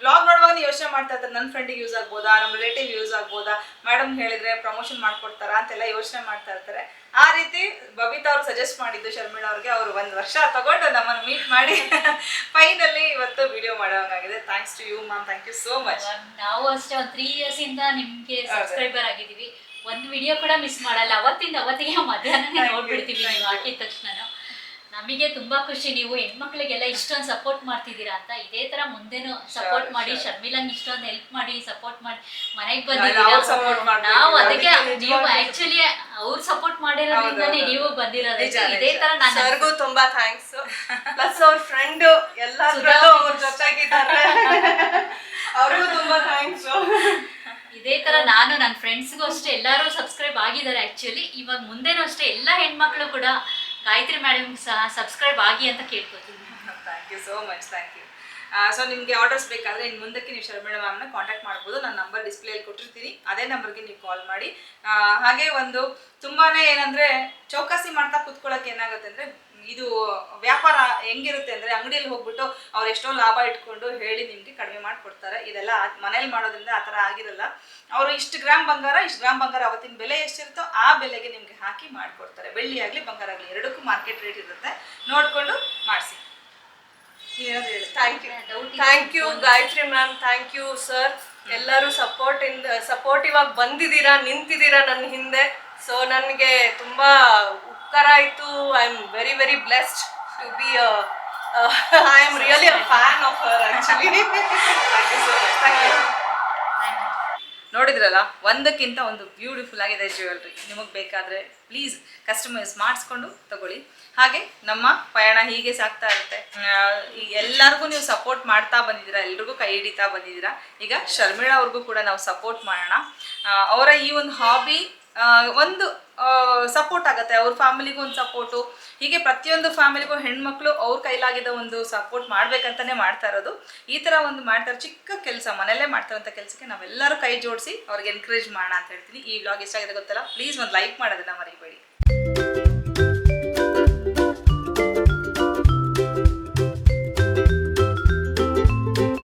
ಬ್ಲಾಗ್ ನೋಡುವಾಗ ಯೋಚನೆ ಮಾಡ್ತಾ ಇದ್ದಾರೆ ನನ್ನ ಫ್ರೆಂಡಿಗೆ ಯೂಸ್ ಆಗ್ಬೋದಾ? ನಮ್ಮ ರಿಲೇಟಿವ್ ಯೂಸ್ ಆಗ್ಬೋದಾ? ಮೇಡಮ್ ಹೇಳಿದ್ರೆ ಪ್ರಮೋಷನ್ ಮಾಡ್ಕೊಡ್ತಾರಾ ಅಂತೆಲ್ಲ ಯೋಚನೆ ಮಾಡ್ತಾ ಇರ್ತಾರೆ. ಆ ರೀತಿ ಬಬಿತಾ ಅವ್ರು ಸಜೆಸ್ಟ್ ಮಾಡಿದ್ದು ಶರ್ಮಿಳಾ ಅವ್ರಿಗೆ. ಅವರು ಒಂದು ವರ್ಷ ತಗೊಂಡು ನಮ್ಮನ್ನು ಮೀಟ್ ಮಾಡಿ (laughs) ಫೈನಲಿ ಇವತ್ತು video ಮಾಡೋಂಗಾಗಿದೆ thanks to you ma'am thank you so much ನಾವು ಅಷ್ಟೇ ಒಂದು ತ್ರೀ ಇಯರ್ಸ್ ಇಂದ ನಿಮ್ಗೆ ಸಬ್ಸ್ಕ್ರೈಬರ್ ಆಗಿದ್ದೀವಿ. ಒಂದು ವಿಡಿಯೋ ಕೂಡ ಮಿಸ್ ಮಾಡಲ್ಲ. ಅವತ್ತಿಂದ ಅವತ್ತಿಗೆ ಮಧ್ಯಾಹ್ನ ನೋಡ್ಬಿಡ್ತೀವಿ ನೀವು ಹಾಕಿದ ತಕ್ಷಣ ನಮಗೆ ತುಂಬಾ ಖುಷಿ. ನೀವು ಹೆಣ್ಮಕ್ಳಿಗೆಲ್ಲ ಇಷ್ಟೊಂದು ಸಪೋರ್ಟ್ ಮಾಡ್ತಿದ್ದೀರಾ ಅಂತ ಇದೇ ತರ ಮುಂದೆನೂ ಸಪೋರ್ಟ್ ಮಾಡಿ ಶರ್ಮಿಲಂಗ್ ಇಷ್ಟೊಂದು ಹೆಲ್ಪ್ ಮಾಡಿ ಸಪೋರ್ಟ್ ಮಾಡಿ ಮನೆಗೆ ಬಂದಿದ್ದೀರಾ? ನಾವು ಅದಕ್ಕೆ ನೀವು ಆಕ್ಚುಲಿ ಅವ್ರು ಸಪೋರ್ಟ್ ಮಾಡಿರೋದ್ರಿಂದಾನೇ ನೀವು ಬಂದಿರೋದು. ಇದೇ ತರ ನಾನು ತುಂಬಾ ಥ್ಯಾಂಕ್ಸ್ ಪ್ಲಸ್ ಅವ್ರ ಫ್ರೆಂಡ್ ಎಲ್ಲಾದ್ರಲ್ಲೂ ಅವ್ರ ಜೊತೆಗಿದ್ದಾರೆ. ಅವ್ರಿಗೂ ತುಂಬಾ ಥ್ಯಾಂಕ್ಸ್ ಇದೇ ತರ ನಾನು ನನ್ನ ಫ್ರೆಂಡ್ಸ್ಗೂ ಅಷ್ಟೇ ಎಲ್ಲರೂ ಸಬ್ಸ್ಕ್ರೈಬ್ ಆಗಿದ್ದಾರೆ ಆಕ್ಚುಲಿ ಇವಾಗ ಮುಂದೆನೂ ಅಷ್ಟೇ ಎಲ್ಲ ಹೆಣ್ಮಕ್ಳು ಕೂಡ ಗಾಯತ್ರಿ ಮೇಡಮ್ ಸಹ ಸಬ್ಸ್ಕ್ರೈಬ್ ಆಗಿ ಅಂತ ಕೇಳ್ಕೊತೀನಿ. Thank you so much thank you so ನಿಮಗೆ ಆರ್ಡರ್ಸ್ ಬೇಕಾದರೆ ಇನ್ನು ಮುಂದಕ್ಕೆ ನೀವು ಶರ್ಮಿಳಾ ಮ್ಯಾಮ್ನ ಕಾಂಟ್ಯಾಕ್ಟ್ ಮಾಡ್ಬೋದು. ನನ್ನ ನಂಬರ್ ಡಿಸ್ಪ್ಲೇಲಿ ಕೊಟ್ಟಿರ್ತೀನಿ. ಅದೇ ನಂಬರ್ಗೆ ನೀವು ಕಾಲ್ ಮಾಡಿ. ಹಾಗೆ ಒಂದು ತುಂಬಾ ಏನಂದರೆ ಚೌಕಾಸಿ ಮಾಡ್ತಾ ಕೂತ್ಕೊಳ್ಳೋಕೆ ಏನಾಗುತ್ತೆ ಅಂದರೆ ಇದು ವ್ಯಾಪಾರ ಹೆಂಗಿರುತ್ತೆ ಅಂದರೆ ಅಂಗಡಿಯಲ್ಲಿ ಹೋಗ್ಬಿಟ್ಟು ಅವ್ರು ಎಷ್ಟೋ ಲಾಭ ಇಟ್ಕೊಂಡು ಹೇಳಿ ನಿಮಗೆ ಕಡಿಮೆ ಮಾಡಿಕೊಡ್ತಾರೆ. ಇದೆಲ್ಲ ಮನೇಲಿ ಮಾಡೋದ್ರಿಂದ ಆ ಥರ ಆಗಿರಲ್ಲ. ಅವರು ಇಷ್ಟು ಗ್ರಾಮ್ ಬಂಗಾರ ಇಷ್ಟು ಗ್ರಾಮ್ ಬಂಗಾರ ಅವತ್ತಿನ ಬೆಲೆ ಎಷ್ಟಿರುತ್ತೋ ಆ ಬೆಲೆಗೆ ನಿಮಗೆ ಹಾಕಿ ಮಾಡಿಕೊಡ್ತಾರೆ. ಬೆಳ್ಳಿ ಆಗಲಿ ಬಂಗಾರ ಆಗಲಿ ಎರಡಕ್ಕೂ ಮಾರ್ಕೆಟ್ ರೇಟ್ ಇರುತ್ತೆ. ನೋಡಿಕೊಂಡು ಮಾಡಿಸಿ. Thank you thank you Gayathri ma'am thank you sir ಎಲ್ಲರೂ ಸಪೋರ್ಟ್ ಇಂದ ಸಪೋರ್ಟಿವ್ ಆಗಿ ಬಂದಿದ್ದೀರಾ ನಿಂತಿದ್ದೀರಾ ನನ್ನ ಹಿಂದೆ. ಸೊ ನನಗೆ ತುಂಬಾ ಉಪಕಾರ ಆಯಿತು. I am very very blessed to be I am really a fan of her actually ನೋಡಿದ್ರಲ್ಲ, ಒಂದಕ್ಕಿಂತ ಒಂದು ಬ್ಯೂಟಿಫುಲ್ ಆಗಿದೆ ಜ್ಯುವೆಲ್ರಿ ನಿಮಗೆ ಬೇಕಾದರೆ ಪ್ಲೀಸ್ ಕಸ್ಟಮೈಸ್ ಮಾಡಿಸ್ಕೊಂಡು ತಗೊಳ್ಳಿ. ಹಾಗೆ ನಮ್ಮ ಪಯಣ ಹೀಗೆ ಸಾಗ್ತಾ ಇರುತ್ತೆ. ಎಲ್ಲರಿಗೂ ನೀವು ಸಪೋರ್ಟ್ ಮಾಡ್ತಾ ಬಂದಿದ್ದೀರಾ, ಎಲ್ರಿಗೂ ಕೈ ಹಿಡಿತಾ ಬಂದಿದ್ದೀರಾ, ಈಗ ಶರ್ಮಿಳಾ ಅವ್ರಿಗೂ ಕೂಡ ನಾವು ಸಪೋರ್ಟ್ ಮಾಡೋಣ. ಅವರ ಈ ಒಂದು ಹಾಬಿ ಒಂದು ಸಪೋರ್ಟ್ ಆಗುತ್ತೆ. ಅವ್ರ ಫ್ಯಾಮಿಲಿಗೂ ಒಂದು ಸಪೋರ್ಟು ಹೀಗೆ ಪ್ರತಿಯೊಂದು ಫ್ಯಾಮಿಲಿಗೂ ಹೆಣ್ಮಕ್ಳು ಅವ್ರ ಕೈಲಾಗಿದ್ದ ಒಂದು ಸಪೋರ್ಟ್ ಮಾಡ್ಬೇಕಂತಾನೆ ಮಾಡ್ತಾ ಇರೋದು. ಈ ಥರ ಒಂದು ಮಾಡ್ತಾರೆ ಚಿಕ್ಕ ಕೆಲಸ, ಮನೆಯಲ್ಲೇ ಮಾಡ್ತಾರಂಥ ಕೆಲಸಕ್ಕೆ ನಾವೆಲ್ಲರೂ ಕೈ ಜೋಡಿಸಿ ಅವ್ರಿಗೆ ಎನ್ಕರೇಜ್ ಮಾಡೋಣ ಅಂತ ಹೇಳ್ತೀನಿ. ಈ ವ್ಲಾಗ್ ಎಷ್ಟಾಗಿದೆ ಗೊತ್ತಲ್ಲ? ಪ್ಲೀಸ್ ಒಂದು ಲೈಕ್ ಮಾಡೋದನ್ನ ಮರಿಬೇಡಿ.